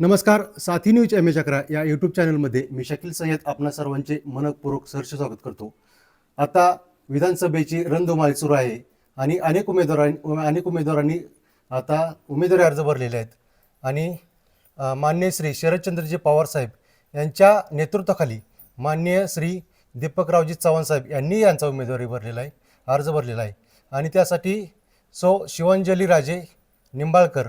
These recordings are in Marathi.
नमस्कार साथी न्यूज एम एच अकरा या यूट्यूब चॅनलमध्ये मी शकील सय्यद आपणा सर्वांचे मनपूर्वक सहर्ष स्वागत करतो. आता विधानसभेची रणधुमाळी सुरू आहे आणि अनेक उमेदवारांनी अनेक उमेदवारांनी आता उमेदवारी अर्ज भरलेले आहेत. आणि मान्य श्री शरदचंद्रजी पवार साहेब यांच्या नेतृत्वाखाली मान्य श्री दीपकरावजी चव्हाण साहेब यांनी यांचा उमेदवारी भरलेला आहे अर्ज भरलेला आहे. आणि त्यासाठी सो शिवांजली राजे निंबाळकर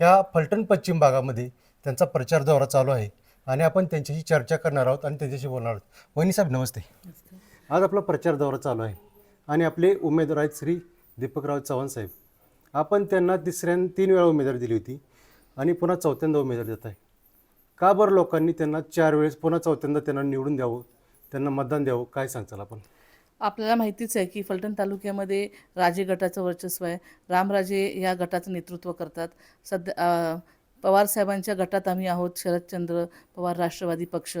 ह्या फलटण पश्चिम भागामध्ये त्यांचा प्रचार दौरा चालू आहे आणि आपण त्यांच्याशी चर्चा करणार आहोत आणि त्यांच्याशी बोलणार आहोत. वहिनी साहेब नमस्ते. आज आपला प्रचार दौरा चालू आहे आणि आपले उमेदवार आहेत श्री दीपकराव चव्हाण साहेब. आपण त्यांना तिसऱ्या तीन वेळा उमेदवारी दिली होती आणि पुन्हा चौथ्यांदा उमेदवारी देत आहे. का बरं लोकांनी त्यांना चार वेळेस पुन्हा चौथ्यांदा त्यांना निवडून द्यावं त्यांना मतदान द्यावं काय सांगचाल आपण? आपल्याला माहितीच आहे की फलटण तालुक्यामध्ये राजे गटाचं वर्चस्व आहे. रामराजे या गटाचं नेतृत्व करतात. सध्या पवारसाहेबांच्या गटात आम्ही आहोत शरदचंद्र पवार राष्ट्रवादी पक्ष.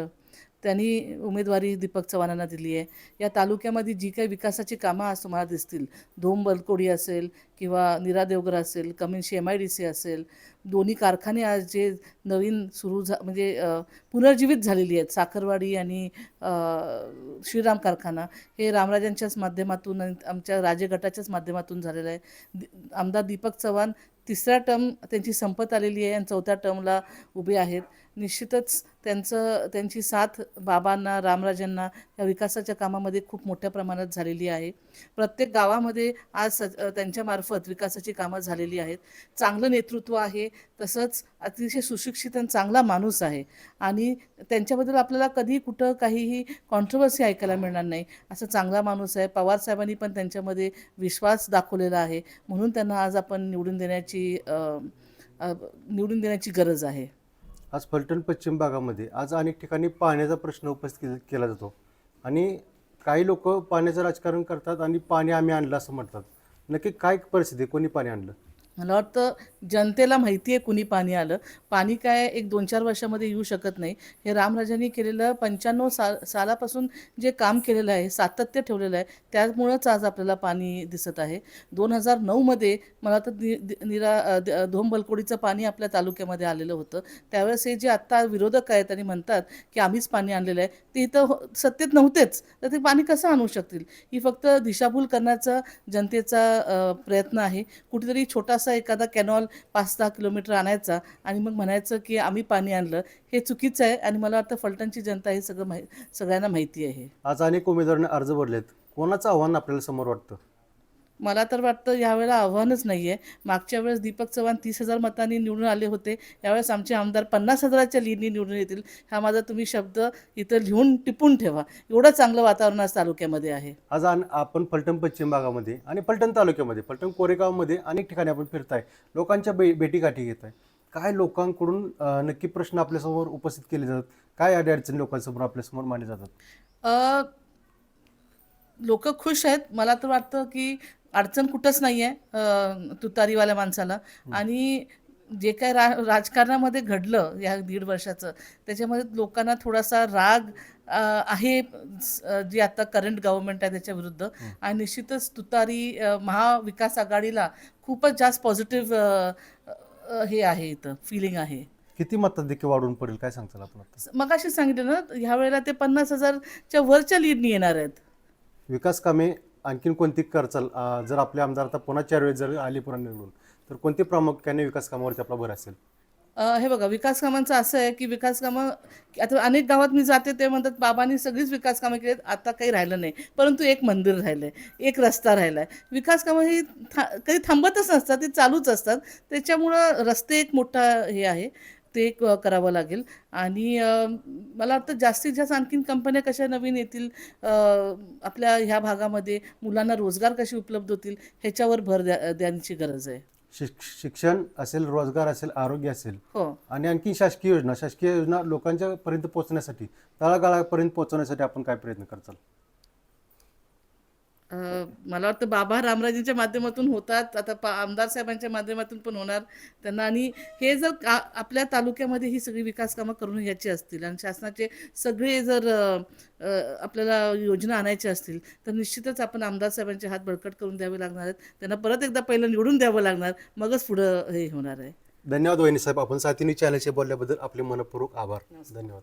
त्यांनी उमेदवारी दीपक चव्हाणांना दिली आहे. या तालुक्यामध्ये जी काही विकासाची कामं आज तुम्हाला दिसतील धोम बलकोडी असेल किंवा निरा देवगर असेल कमिन्शी एम आय डी सी असेल दोन्ही कारखाने आज जे नवीन सुरू झा म्हणजे पुनर्जीवित झालेली आहेत साखरवाडी आणि श्रीराम कारखाना हे रामराजांच्याच माध्यमातून आणि आमच्या राजगटाच्याच माध्यमातून झालेलं आहे. दि- आमदार दीपक चव्हाण तिसऱ्या टर्म त्यांची संपत आलेली आहे आणि चौथ्या टर्मला उभे आहेत. निश्चितच त्यांचं त्यांची साथ बाबांना रामराजांना या विकासाच्या कामामध्ये खूप मोठ्या प्रमाणात झालेली आहे. प्रत्येक गावामध्ये आज स त्यांच्यामार्फत विकासाची कामं झालेली आहेत. चांगलं नेतृत्व आहे तसंच अतिशय सुशिक्षित आणि चांगला माणूस आहे. आणि त्यांच्याबद्दल आपल्याला कधी कुठं काहीही कॉन्ट्रोवर्सी ऐकायला मिळणार नाही. असं चांगला माणूस आहे. पवार साहेबांनी पण त्यांच्यामध्ये विश्वास दाखवलेला आहे. म्हणून त्यांना आज आपण निवडून देण्याची निवडून देण्याची गरज आहे. आज फलटण पश्चिम भागामध्ये आज अनेक ठिकाणी पाण्याचा प्रश्न उपस्थित केला- केला जातो. आणि काही लोक पाण्याचं राजकारण करतात आणि पाणी आम्ही आणलं असं म्हणतात. नक्की काय परिस्थिती कोणी पाणी आणलं? मला वाटतं जनतेला माहिती आहे कुणी पाणी आलं. पाणी काय एक दोन चार वर्षामध्ये येऊ शकत नाही. हे रामराजांनी केलेलं पंच्याण्णव साल सालापासून जे काम केलेलं आहे सातत्य ठेवलेलं आहे त्यामुळंच आज आपल्याला पाणी दिसत आहे. दोन हजार नऊमध्ये मला तर नि निरा द- धोम बलकोडीचं पाणी आपल्या तालुक्यामध्ये आलेलं होतं. त्यावेळेस हे जे आत्ता विरोधक आहेत आणि म्हणतात की आम्हीच पाणी आणलेलं आहे ते इथं हो- सत्तेत नव्हतेच. तर ते पाणी कसं आणू शकतील? ही फक्त दिशाभूल करण्याचा जनतेचा प्रयत्न आहे. कुठेतरी छोटासा एखादा कॅनॉल पाच दहा किलोमीटर आणायचा आणि मग म्हणायचं की आम्ही पाणी आणलं हे चुकीचं आहे आणि मला वाटतं फलटणची जनता हे सगळं माहि सगळ्यांना माहिती आहे. आज अनेक उमेदवारांनी अर्ज भरलेत. कोणाचं आव्हान आपल्याला समोर वाटतं? मला तर वाटतं यावेळेला आव्हानच नाही आहे मागच्या वेळेस दीपक चव्हाण तीस हजार मतांनी निवडून आले होते. यावेळेस आमचे आमदार पन्नास हजाराच्या लीडनी निवडून येतील. हा माझा तुम्ही शब्द इथं लिहून टिपून ठेवा. एवढं चांगलं वातावरण आज तालुक्यामध्ये आहे. आज आपण फलटण पश्चिम भागामध्ये आणि फलटण तालुक्यामध्ये फलटण कोरेगावमध्ये अनेक ठिकाणी आपण फिरताय. लोकांच्या बे भेटीगाठी घेत आहे काय लोकांकडून अं, नक्की प्रश्न आपल्यासमोर उपस्थित केले जातात? काय अडचणी लोकांसमोर आपल्यासमोर मांडले जातात? लोक खुश आहेत. मला तर वाटतं की अडचण कुठंच नाही आहे तुतारीवाल्या माणसाला. आणि जे काय रा राजकारणामध्ये घडलं या दीड वर्षाचं त्याच्यामध्ये लोकांना थोडासा राग आहे जी आता करंट गव्हर्नमेंट आहे त्याच्या विरुद्ध. आणि निश्चितच तुतारी महाविकास आघाडीला खूपच जास्त पॉझिटिव्ह हे आहे इथं फिलिंग आहे. किती मताधिक्य वाढून पडेल? काय सांगताल आपण मग अशी सांगितलं ना ह्या वेळेला ते पन्नास हजारच्या वरच्या लीडनी येणार आहेत. विकास कामे आणखीन कोणती करचाल? जर आपले आमदार आता पुन्हा चार वेळेस जर आले पुन्हा निवडून तर कोणती प्रामुख्याने विकास कामावरती आपला भर असेल? हे बघा विकास कामांचं असं आहे की विकास कामं आता अनेक गावात मी जाते ते म्हणतात बाबांनी सगळीच विकास कामं केलीत आता काही राहिलं नाही. परंतु एक मंदिर राहिलं आहे एक रस्ता राहिला आहे विकास कामं ही था कधी थांबतच नसतात ते चालूच असतात. त्याच्यामुळं रस्ते एक मोठा हे आहे. ते करावं लागेल. आणि मला वाटतं जास्तीत जास्त आणखीन कंपन्या कशा नवीन येतील आपल्या ह्या भागामध्ये मुलांना रोजगार कसे उपलब्ध होतील ह्याच्यावर भर द्या द्यायची गरज आहे. शिक शिक्षण असेल रोजगार असेल आरोग्य असेल हो. आणि आणखी शासकीय योजना शासकीय योजना लोकांच्या पर्यंत पोहोचण्यासाठी तळागाळापर्यंत पोहोचवण्यासाठी आपण काय प्रयत्न करचाल अ, मला वाटतं बाबा रामराजेंच्या माध्यमातून होतात. आता पा आमदार साहेबांच्या माध्यमातून पण होणार त्यांना. आणि हे जर का आपल्या तालुक्यामध्ये ही सगळी विकास कामं करून घ्यायची असतील आणि शासनाचे सगळे जर अ, अ, आपल्याला योजना आणायच्या असतील तर निश्चितच आपण आमदार साहेबांचे हात बळकट करून द्यावे लागणार आहेत. त्यांना परत एकदा पहिलं निवडून द्यावं लागणार. मगच पुढं हे होणार आहे. धन्यवाद वहिनी साहेब. आपण साथीनी चॅनलचे बोलल्याबद्दल आपले मनपूर्वक आभार. धन्यवाद.